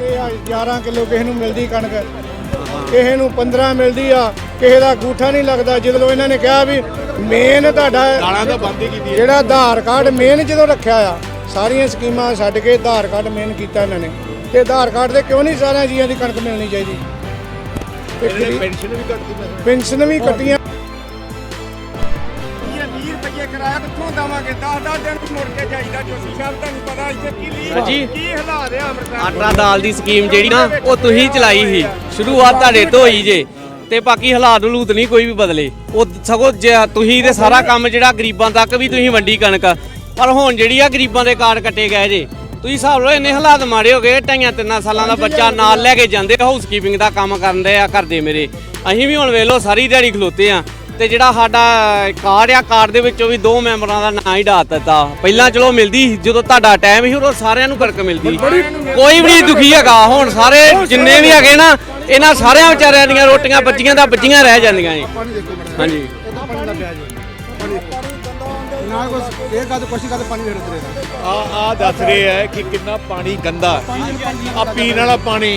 ਇਹ ਆ 11 ਕਿਲੋ ਕਿਸੇ ਨੂੰ ਮਿਲਦੀ ਕਣਕ। ਕਿਸੇ ਨੂੰ 15 ਮਿਲਦੀ ਆ ਕਿਸੇ ਦਾ ਗੂਠਾ ਨਹੀਂ ਲੱਗਦਾ। ਜਦੋਂ ਇਹਨਾਂ ਨੇ ਕਿਹਾ ਵੀ ਮੇਨ ਤੁਹਾਡਾ ਦਾਲਾਂ ਤਾਂ ਬੰਦ ਕੀਤੀ ਜਿਹੜਾ ਆਧਾਰ ਕਾਰਡ ਮੇਨ ਜਦੋਂ ਰੱਖਿਆ ਆ ਸਾਰੀਆਂ ਸਕੀਮਾਂ ਛੱਡ ਕੇ ਆਧਾਰ ਕਾਰਡ ਮੇਨ ਕੀਤਾ ਇਹਨਾਂ ਨੇ। ਤੇ ਆਧਾਰ ਕਾਰਡ ਦੇ ਕਿਉਂ ਨਹੀਂ ਸਾਰਿਆਂ ਜੀਆਂ ਦੀ ਕਣਕ ਮਿਲਣੀ ਚਾਹੀਦੀ? ਪੈਨਸ਼ਨ ਵੀ ਕੱਟਦੀ ਪੈਨਸ਼ਨ ਵੀ ਕੱਟੀਆਂ। 10-10 ਦਿਨ ਮੁੜ ਕੇ ਜਾਈਦਾ ਜੋਸ਼ੀ ਸਾਹਿਬ ਤੁਹਾਨੂੰ ਪਤਾ ਇੱਥੇ ਕੀ ਲੀ ਹਾਂਜੀ। ਕੀ ਹਾਲਾਤ ਆ ਅੰਮ੍ਰਿਤਸਰ ਆਟਾ ਦਾਲ ਦੀ ਸਕੀਮ ਜਿਹੜੀ ਨਾ ਉਹ ਤੁਸੀਂ ਚਲਾਈ ਸੀ। ਸ਼ੁਰੂਆਤ ਤੁਹਾਡੇ ਤੋਂ ਹੋਈ ਜੇ। ਤੇ ਬਾਕੀ ਹਾਲਾਤ ਹਲੂਤ ਨਹੀਂ ਕੋਈ ਵੀ ਬਦਲੇ। ਉਹ ਸਗੋਂ ਜੇ ਤੁਸੀਂ ਤੇ ਸਾਰਾ ਕੰਮ ਜਿਹੜਾ ਗਰੀਬਾਂ ਤੱਕ ਵੀ ਤੁਸੀਂ ਵੰਡੀ ਕਣਕ ਪਰ ਹੁਣ ਜਿਹੜੀ ਆ ਗਰੀਬਾਂ ਦੇ ਕਾਰਡ ਕੱਟੇ ਗਏ ਜੇ ਤੁਸੀਂ ਹਿਸਾਬ ਲਓ ਇੰਨੇ ਹਾਲਾਤ ਮਾੜੇ ਹੋ ਗਏ ਢਾਈਆਂ ਤਿੰਨਾਂ ਸਾਲਾਂ ਦਾ ਬੱਚਾ ਨਾਲ ਲੈ ਕੇ ਜਾਂਦੇ ਹਾਊਸ ਕੀਪਿੰਗ ਦਾ ਕੰਮ ਕਰਦੇ ਆ ਕਰਦੇ ਮੇਰੇ। ਅਸੀਂ ਵੀ ਹੁਣ ਵੇਖ ਲਓ ਸਾਰੀ ਦਿਹਾੜੀ ਖਲੋਤੇ ਆ। ਤੇ ਜਿਹੜਾ ਸਾਡਾ ਕਾਰਡ ਆ ਕਾਰਡ ਦੇ ਵਿੱਚੋਂ ਵੀ ਦੋ ਮੈਂਬਰਾਂ ਦਾ ਨਾਂ ਹੀ ਡਾਤ ਦਿੱਤਾ। ਪਹਿਲਾਂ ਚਲੋ ਮਿਲਦੀ ਜਦੋਂ ਤੁਹਾਡਾ ਟਾਈਮ ਸੀ ਉਦੋਂ ਸਾਰਿਆਂ ਨੂੰ ਕਣਕ ਮਿਲਦੀ ਕੋਈ ਵੀ ਨਹੀਂ ਦੁਖੀ ਹੈਗਾ। ਹੁਣ ਸਾਰੇ ਜਿੰਨੇ ਵੀ ਹੈਗੇ ਨਾ ਇਹਨਾਂ ਸਾਰਿਆਂ ਵਿਚਾਰਿਆਂ ਦੀਆਂ ਰੋਟੀਆਂ ਬੱਚੀਆਂ ਦਾ ਬੱਚੀਆਂ ਰਹਿ ਜਾਂਦੀਆਂ ਜੀ। ਹਾਂਜੀ ਨਾ ਕੁਛ ਇਹ ਗੱਲ ਕੁਛ ਗੱਲ ਪਾਣੀ ਦੇ ਰਿਹਾ ਆ ਆ ਦੱਸ ਰਹੇ ਹੈ ਕਿ ਕਿੰਨਾ ਪਾਣੀ ਗੰਦਾ ਆ ਪੀਣ ਵਾਲਾ ਪਾਣੀ।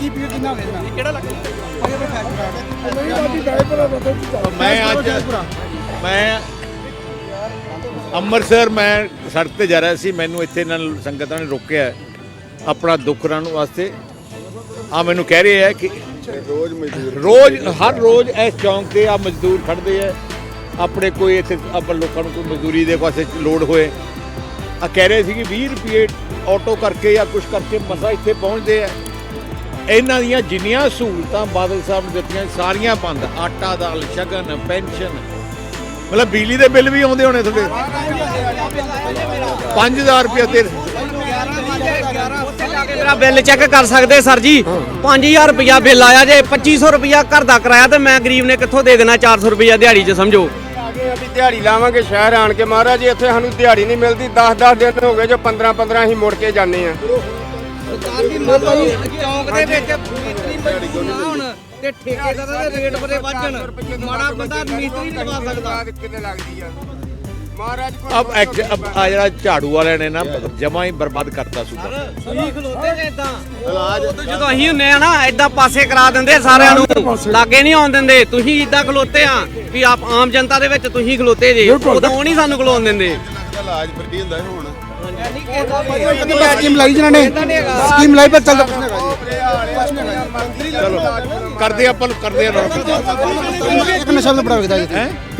ਕੀ ਪੀੜ ਕਿੰਨਾ ਲੈਣਾ ਕਿਹੜਾ ਲੱਗਦਾ ਮੈਂ ਅੱਜ ਮੈਂ ਅੰਮ੍ਰਿਤਸਰ ਮੈਂ ਸੜਕ ਤੇ ਜਾ ਰਿਹਾ ਸੀ। ਮੈਨੂੰ ਇੱਥੇ ਇਹਨਾਂ ਨੇ- ਸੰਗਤਾਂ ਨੇ ਰੋਕਿਆ ਹੈ ਆਪਣਾ ਦੁੱਖ ਰਹਿਣ ਵਾਸਤੇ। ਆ ਮੈਨੂੰ ਕਹਿ ਰਹੇ ਹੈ ਕਿ ਰੋਜ਼ ਮਜ਼ਦੂਰ ਰੋਜ਼ ਹਰ ਰੋਜ਼ ਇਸ ਚੌਂਕ ਤੇ ਆ ਮਜ਼ਦੂਰ ਖੜਦੇ ਆ ਆਪਣੇ ਕੋਈ ਇੱਥੇ ਆਪਾਂ ਲੋਕਾਂ ਨੂੰ ਕੋਈ ਮਜ਼ਦੂਰੀ ਦੇ ਪਾਸੇ ਲੋੜ ਹੋਏ। ਆ ਕਹਿ ਰਹੇ ਸੀ ਕਿ 20 ਰੁਪਏ ਆਟੋ ਕਰਕੇ ਜਾਂ ਕੁਝ ਕਰਕੇ ਮਸਾ ਇੱਥੇ ਪਹੁੰਚਦੇ ਆ। ਇਹਨਾਂ ਦੀਆਂ ਜਿੰਨੀਆਂ ਸਹੂਲਤਾਂ ਬਾਦਲ ਸਾਹਿਬ ਨੇ ਦਿੱਤੀਆਂ, ਸਾਰੀਆਂ ਬੰਦ। ਆਟਾ ਦਾਲ, ਸ਼ਗਨ, ਪੈਨਸ਼ਨ। ਮਤਲਬ ਬਿਜਲੀ ਦੇ ਬਿੱਲ ਵੀ ਆਉਂਦੇ ਹੋਣੇ ਤੁਹਾਡੇ। 5000 ਰੁਪਏ ਤੇ ਮੇਰਾ ਬਿੱਲ ਚੈੱਕ ਕਰ ਸਕਦੇ ਸਰ ਜੀ? 5000 ਰੁਪਇਆ ਬਿੱਲ ਆਇਆ ਜੇ 2500 ਰੁਪਇਆ ਘਰ ਦਾ ਕਿਰਾਇਆ ਤੇ ਮੈਂ ਗਰੀਬ ਨੇ ਕਿੱਥੋਂ ਦੇ ਦੇਣਾ 400 ਰੁਪਇਆ ਦਿਹਾੜੀ 'ਚ, ਸਮਝੋ। ਆ ਗਏ ਅਭੀ ਦਿਹਾੜੀ ਲਾਵਾਂਗੇ ਸ਼ਹਿਰ ਆਣ ਕੇ ਮਹਾਰਾਜ ਜੀ ਇੱਥੇ ਸਾਨੂੰ ਦਿਹਾੜੀ ਨਹੀਂ ਮਿਲਦੀ। 10-10 ਦਿਨ ਹੋ ਗਏ ਜੋ 15-15 ਅਸੀਂ ਮੁੜ ਕੇ ਜਾਂਦੇ ਆ ਚੌਂਕ ਦੇ ਵਿੱਚ ਮਿਸਤਰੀ ਨਾ ਹੁਣ ਤੇ ਠੇਕੇਦਾਰਾਂ ਦੇ ਰੇਟ ਬੜੇ ਵੱਜਣ ਮਾੜਾ ਬੰਦਾ ਮਿਸਤਰੀ ਨਹੀਂ ਲਵਾ ਸਕਦਾ। ਕਿਤੇ ਲੱਗਦੀ ਆ? ਮਹਾਰਾਜ ਕੋਲ ਅਬ ਆ ਜਿਹੜਾ ਝਾੜੂ ਵਾਲਿਆਂ ਨੇ ਨਾ ਜਮਾ ਹੀ ਬਰਬਾਦ ਕਰਤਾ ਸੂਬਾ। ਤੁਸੀਂ ਖਲੋਤੇ ਜੇ ਇਦਾਂ। ਉਦੋਂ ਜਦੋਂ ਅਸੀਂ ਹੁੰਨੇ ਆ ਨਾ ਇਦਾਂ ਪਾਸੇ ਕਰਾ ਦਿੰਦੇ ਸਾਰਿਆਂ ਨੂੰ। ਲਾਗੇ ਨਹੀਂ ਆਉਣ ਦਿੰਦੇ। ਤੁਸੀਂ ਇਦਾਂ ਖਲੋਤੇ ਆ ਵੀ ਆਪ ਆਮ ਜਨਤਾ ਦੇ ਵਿੱਚ ਤੁਸੀਂ ਖਲੋਤੇ ਜੇ ਉਦੋਂ ਨਹੀਂ ਸਾਨੂੰ ਖਲੋਣ ਦਿੰਦੇ। ਸਕੀਮ ਲਾਈ ਜਿਨ੍ਹਾਂ ਨੇ। ਸਕੀਮ ਲਾਈ ਪਰ ਚੱਲਦਾ ਕੁਛ ਚਲੋ। ਕਰਦੇ ਆਪਾਂ ਨੂੰ ਕਰਦੇ ਆ ਨਸ਼ਾ ਤਾਂ ਬੜਾ ਵਿਕਦਾ ਜੀ।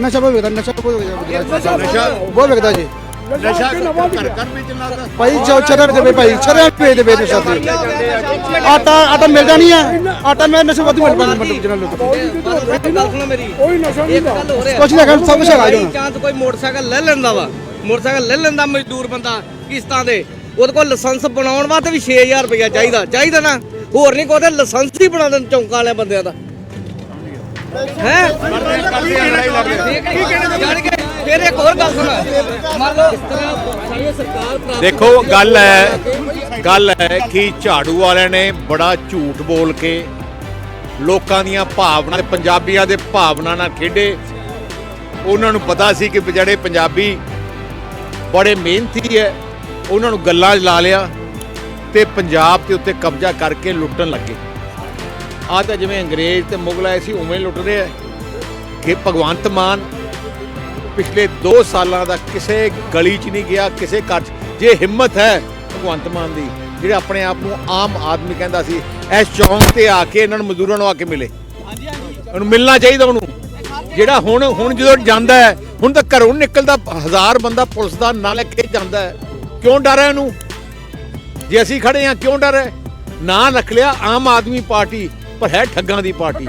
ਨਸ਼ਾ ਬਹੁਤ ਵਿਕਦਾ ਨਸ਼ਾ ਬਹੁਤ ਵਿਕਦਾ ਨਸ਼ਾ? ਬਹੁਤ ਵਿਕਦਾ ਜੀ। ਨਸ਼ਾ ਘਰ ਘਰ ਵਿੱਚ ਲਾਦਾ ਭਾਈ ਜੋ ਚਰਨ ਦੇ ਭਾਈ ਚਰਨ ਵੇਚ ਦੇ ਵੇਚ ਨਸ਼ਾ ਤੇ ਆਟਾ ਆਟਾ ਮਿਲਦਾ ਨਹੀਂ ਹੈ। ਆਟਾ ਮੈਂ ਨਸ਼ਾ ਵੱਧ ਮਿਲ ਪੰਜ ਮਿੰਟ ਜਨਾਂ ਲੋਕ ਕੋਈ ਨਸ਼ਾ ਨਹੀਂ ਕੁਛ ਨਹੀਂ ਹੈਗਾ, ਸਭ ਕੁਛ ਹੈਗਾ ਜੀ। ਚਾਂਸ ਕੋਈ ਮੋਟਰਸਾਈਕਲ ਲੈ ਲੈਂਦਾ ਵਾ। ਮੋਟਰਸਾਈਕਲ ਲੈ ਲੈਂਦਾ ਮਜ਼ਦੂਰ ਬੰਦਾ ਕਿਸ਼ਤਾਂ ਦੇ ਉਹਦੇ ਕੋਲ ਲਾਇਸੈਂਸ ਬਣਾਉਣ ਵਾਸਤੇ ਵੀ 6000 ਰੁਪਇਆ ਚਾਹੀਦਾ। ਚਾਹੀਦਾ ਨਾ। ਹੋਰ ਨਹੀਂ ਕੋਈ ਲਾਇਸੈਂਸ ਹੀ ਬਣਾ ਦੇਣ ਚੌਂਕਾਂ ਵਾਲੇ ਬੰਦਿਆਂ ਦਾ। ਹੈ? ਲੱਗ ਰਹੀ ਜਾਣ ਕੇ ਫਿਰ ਦੇਖੋ, ਗੱਲ ਹੈ ਗੱਲ ਹੈ ਕਿ ਝਾੜੂ ਵਾਲਿਆਂ ਨੇ ਬੜਾ ਝੂਠ ਬੋਲ ਕੇ ਲੋਕਾਂ ਦੀਆਂ ਭਾਵਨਾ ਤੇ ਪੰਜਾਬੀਆਂ ਦੇ ਭਾਵਨਾ ਨਾਲ ਖੇਡੇ। ਉਹਨਾਂ ਨੂੰ ਪਤਾ ਸੀ ਕਿ ਜਿਹੜੇ ਪੰਜਾਬੀ ਬੜੇ ਮਿਹਨਤੀ ਹੈ ਉਹਨਾਂ ਨੂੰ ਗੱਲਾਂ 'ਚ ਲਾ ਲਿਆ ਤੇ ਪੰਜਾਬ ਦੇ ਉੱਤੇ ਕਬਜ਼ਾ ਕਰਕੇ ਲੁੱਟਣ ਲੱਗੇ। ਆ ਤਾਂ ਜਿਵੇਂ ਅੰਗਰੇਜ਼ ਤੇ ਮੁਗਲ ਆਏ ਸੀ, ਉਵੇਂ ਲੁੱਟ ਰਹੇ ਕਿ ਭਗਵੰਤ ਮਾਨ ਪਿਛਲੇ 2 ਸਾਲਾਂ ਦਾ ਕਿਸੇ ਗਲੀ 'ਚ ਨਹੀਂ ਗਿਆ ਕਿਸੇ ਘਰ 'ਚ। ਜੇ ਹਿੰਮਤ ਹੈ ਭਗਵੰਤ ਮਾਨ ਦੀ ਜਿਹੜੇ ਆਪਣੇ ਆਪ ਨੂੰ ਆਮ ਆਦਮੀ ਕਹਿੰਦਾ ਸੀ ਇਸ ਚੌਂਕ ਤੇ ਆ ਕੇ ਇਹਨਾਂ ਨੂੰ ਮਜ਼ਦੂਰਾਂ ਨੂੰ ਆ ਕੇ ਮਿਲੇ। ਉਹਨੂੰ ਮਿਲਣਾ ਚਾਹੀਦਾ ਉਹਨੂੰ। ਜਿਹੜਾ ਹੁਣ ਹੁਣ ਜਦੋਂ ਜਾਂਦਾ ਹੈ ਹੁਣ ਤਾਂ ਘਰੋਂ ਨਿਕਲਦਾ ਹਜ਼ਾਰ ਬੰਦਾ ਪੁਲਿਸ ਦਾ ਨਾਲ ਲੈ ਕੇ ਜਾਂਦਾ ਹੈ। ਕਿਉਂ ਡਰ ਹੈ ਉਹਨੂੰ? ਜੇ ਅਸੀਂ ਖੜੇ ਹਾਂ ਕਿਉਂ ਡਰ ਹੈ? ਨਾਂ ਰੱਖ ਲਿਆ ਆਮ ਆਦਮੀ ਪਾਰਟੀ। ਪਰ ਹੈ ਠੱਗਾਂ ਦੀ ਪਾਰਟੀ।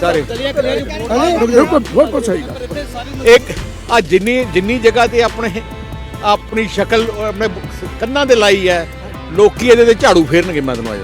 ਸਾਰੇ। ਇੱਕ ਆ ਜਿੰਨੀ ਜਿੰਨੀ ਜਗ੍ਹਾ ਤੇ ਆਪਣੇ ਆਪਣੀ ਸ਼ਕਲ ਆਪਣੇ ਕੰਨਾਂ ਤੇ ਲਾਈ ਹੈ ਲੋਕੀ ਇਹਦੇ ਤੇ ਝਾੜੂ ਫੇਰਨਗੇ ਮੈਂ ਤੁਹਾਨੂੰ ਅੱਜ